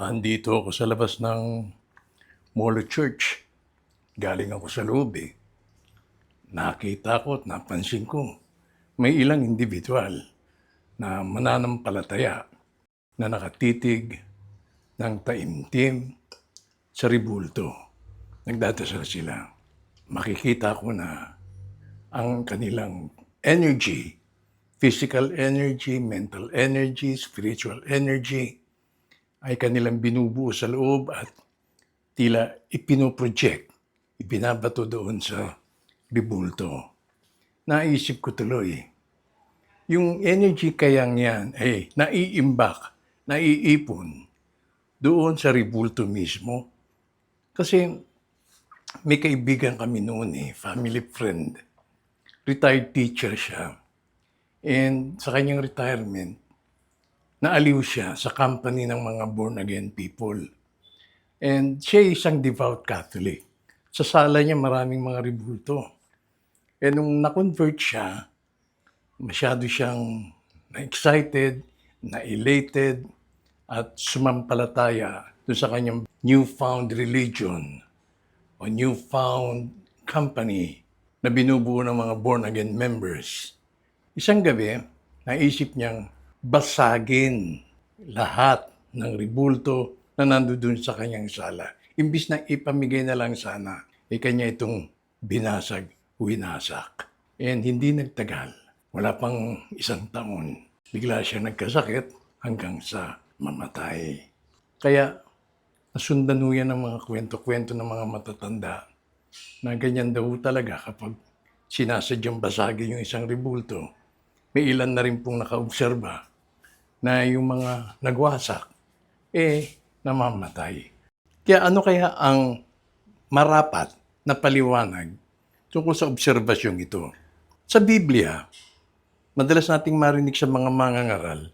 Andito ako sa labas ng Molo Church. Galing ako sa loob eh. Nakita ko at napansin ko may ilang individual na mananampalataya na nakatitig ng taimtim sa ribulto. Nagdadasal sila. Makikita ko na ang kanilang energy, physical energy, mental energy, spiritual energy, ay kanilang binubuo sa loob at tila ipinoproject, ibinabato doon sa ribulto. Naisip ko tuloy, yung energy kayang yan ay naiimbak, naiipon doon sa ribulto mismo. Kasi may kaibigan kami noon eh, family friend. Retired teacher siya. And sa kanyang retirement, naaliw siya sa company ng mga born-again people. And siya isang devout Catholic. Sa sala niya maraming mga ribulto. And nung na-convert siya, masyado siyang na-excited, na-elated, at sumampalataya doon sa kanyang newfound religion o newfound company na binubuo ng mga born-again members. Isang gabi, naisip niyang basagin lahat ng ribulto na nandoon sa kanyang sala. Imbis na ipamigay na lang sana, eh kanya itong binasag, winasak. And hindi nagtagal. Wala pang isang taon. Bigla siya nagkasakit hanggang sa mamatay. Kaya nasundan ho yan ng mga kwento-kwento ng mga matatanda na ganyan daw talaga kapag sinasadyang basagin yung isang ribulto. May ilan na rin pong nakaobserba na yung mga nagwasak, eh, namamatay. Kaya ano kaya ang marapat na paliwanag tungkol sa obserbasyong ito? Sa Biblia, madalas nating marinig sa mga mangangaral,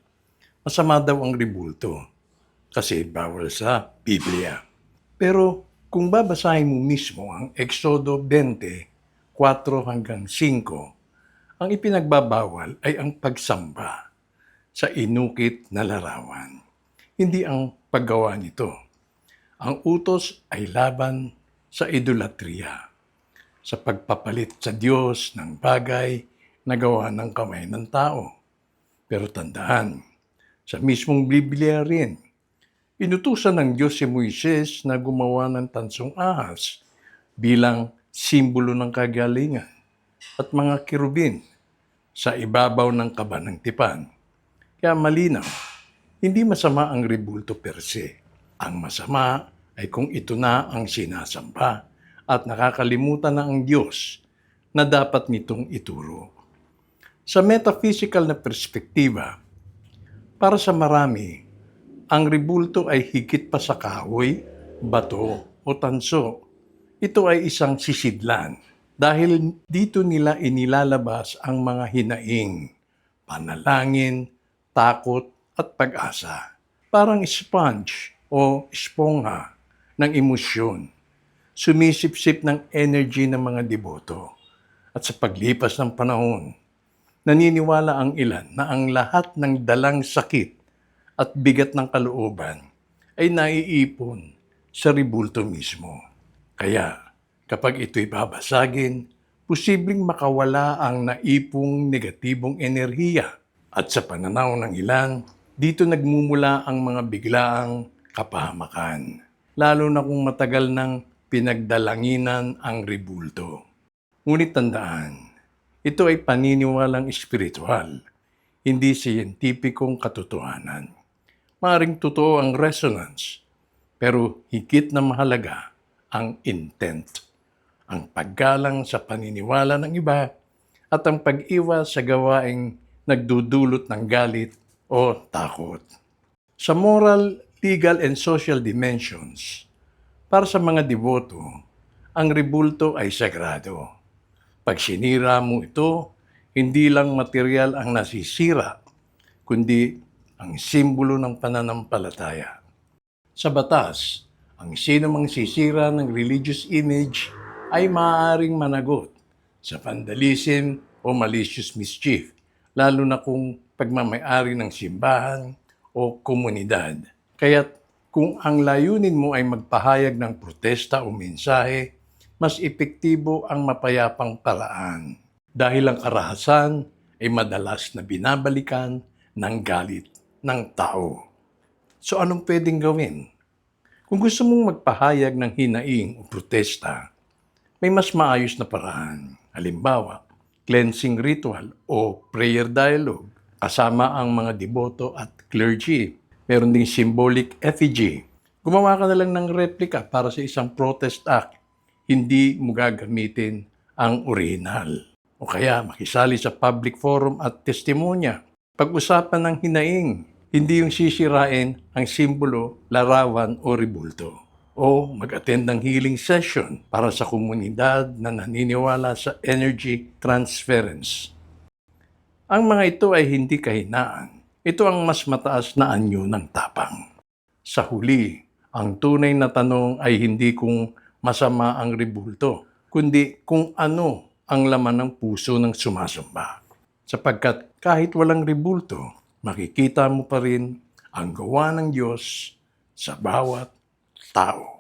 masama daw ang ribulto kasi bawal sa Biblia. Pero kung babasahin mo mismo ang Exodo 20, 4 hanggang 5, ang ipinagbabawal ay ang pagsamba sa inukit na larawan, hindi ang paggawa nito. Ang utos ay laban sa idolatria, sa pagpapalit sa Diyos ng bagay na gawa ng kamay ng tao. Pero tandaan, sa mismong Biblia rin, inutusan ng Diyos si Moises na gumawa ng tansong ahas bilang simbolo ng kagalingan at mga kirubin sa ibabaw ng kaba ng tipan. Kaya malinaw, hindi masama ang ribulto per se. Ang masama ay kung ito na ang sinasamba at nakakalimutan na ang Diyos na dapat nitong ituro. Sa metaphysical na perspektiba, para sa marami, ang ribulto ay higit pa sa kahoy, bato o tanso. Ito ay isang sisidlan dahil dito nila inilalabas ang mga hinaing, panalangin, takot at pag-asa. Parang sponge o espongha ng emosyon. Sumisipsip ng energy ng mga deboto. At sa paglipas ng panahon, naniniwala ang ilan na ang lahat ng dalang sakit at bigat ng kalooban ay naiipon sa ribulto mismo. Kaya kapag ito'y babasagin, posibleng makawala ang naipong negatibong enerhiya at sa pananaw ng ilan, dito nagmumula ang mga biglaang kapahamakan, lalo na kung matagal nang pinagdalanginan ang ribulto. Ngunit tandaan, ito ay paniniwalang espiritual, hindi siyentipikong katotohanan. Maring totoo ang resonance, pero higit na mahalaga ang intent, ang paggalang sa paniniwala ng iba at ang pag-iwas sa gawaing nagdudulot ng galit o takot. Sa moral, legal, and social dimensions, para sa mga deboto, ang ribulto ay sagrado. Pag sinira mo ito, hindi lang material ang nasisira, kundi ang simbolo ng pananampalataya. Sa batas, ang sino mang sisira ng religious image ay maaaring managot sa vandalism o malicious mischief, lalo na kung pagmamayari ng simbahan o komunidad. Kaya't Kung ang layunin mo ay magpahayag ng protesta o mensahe, mas epektibo ang mapayapang paraan. Dahil ang karahasan ay madalas na binabalikan ng galit ng tao. So anong pwedeng gawin? Kung gusto mong magpahayag ng hinaing o protesta, may mas maayos na paraan. Halimbawa, cleansing ritual o prayer dialogue kasama ang mga deboto at clergy. Meron ding symbolic effigy. Gumawa ka na lang ng replica para sa isang protest act. Hindi mo gagamitin ang original. O kaya makisali sa public forum at testimonya. Pag-usapan ng hinaing, hindi yung sisirain ang simbolo, larawan o ribulto. O mag-attend ng healing session para sa komunidad na naniniwala sa energy transference. Ang mga ito ay hindi kahinaan. Ito ang mas mataas na anyo ng tapang. Sa huli, ang tunay na tanong ay hindi kung masama ang ribulto, kundi kung ano ang laman ng puso ng sumasamba. Sapagkat kahit walang ribulto, makikita mo pa rin ang gawa ng Diyos sa bawat tao.